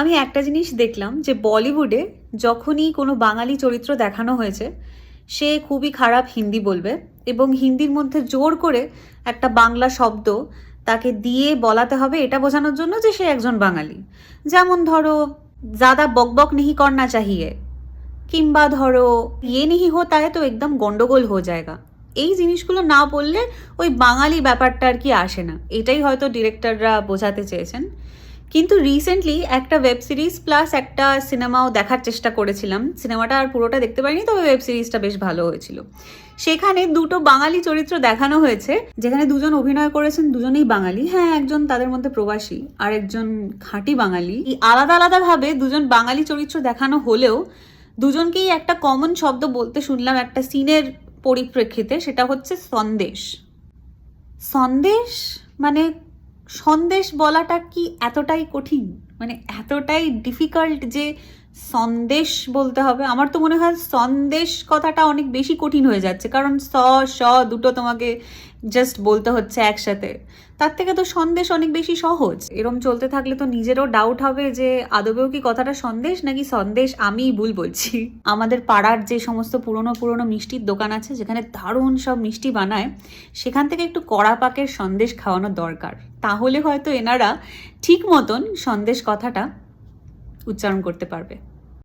আমি একটা জিনিস দেখলাম যে বলিউডে যখনই কোনো বাঙালি চরিত্র দেখানো হয়েছে, সে খুবই খারাপ হিন্দি বলবে এবং হিন্দির মধ্যে জোর করে একটা বাংলা শব্দ তাকে দিয়ে বলাতে হবে এটা বোঝানোর জন্য যে সে একজন বাঙালি। যেমন ধরো, জাদা বকবক নেহি করনা চাহিয়ে কিংবা ধরো ইয়ে নিহি হোতা হয় তো একদম গন্ডগোল হয়ে যায়গা এই জিনিসগুলো না বললে ওই বাঙালি ব্যাপারটা আর কি আসে না। এটাই হয়তো ডিরেক্টররা বোঝাতে চেয়েছেন। কিন্তু রিসেন্টলি একটা ওয়েব সিরিজ প্লাস একটা সিনেমাও দেখার চেষ্টা করেছিলাম। সিনেমাটা আর পুরোটা দেখতে পারিনি, তবে ওয়েব সিরিজটা বেশ ভালো হয়েছিল। সেখানে দুটো বাঙালি চরিত্র দেখানো হয়েছে, যেখানে দুজন অভিনয় করেছেন, দুজনেই বাঙালি। হ্যাঁ একজন তাদের মধ্যে প্রবাসী, আর একজন খাঁটি বাঙালি। আলাদা আলাদাভাবে দুজন বাঙালি চরিত্র দেখানো হলেও দুজনকেই একটা কমন শব্দ বলতে শুনলাম একটা সিনের পরিপ্রেক্ষিতে, সেটা হচ্ছে সন্দেশ। সন্দেশ মানে সন্দেশ বলাটা কি এতটাই কঠিন? মানে এতটাই ডিফিকাল্ট যে সন্দেশ বলতে হবে। আমার তো মনে হয় সন্দেশ কথাটা অনেক বেশি কঠিন হয়ে যাচ্ছে। কারণ স স দুটো তোমাকে জাস্ট বলতে হচ্ছে একসাথে। তার থেকে তো সন্দেশ অনেক বেশি সহজ। এরম চলতে থাকলে তো নিজেরও ডাউট হবে যে আদবেও কি কথাটা সন্দেশ নাকি সন্দেশ আমিই ভুল বলছি? আমাদের পাড়ার যে সমস্ত পুরনো পুরনো মিষ্টির দোকান আছে, যেখানে দারুণ সব মিষ্টি বানায়, সেখান থেকে একটু কড়া পাকের সন্দেশ খাওয়ানো দরকার। তাহলে হয়তো এনারা ঠিক মতন সন্দেশ কথাটা উচ্চারণ করতে পারবে।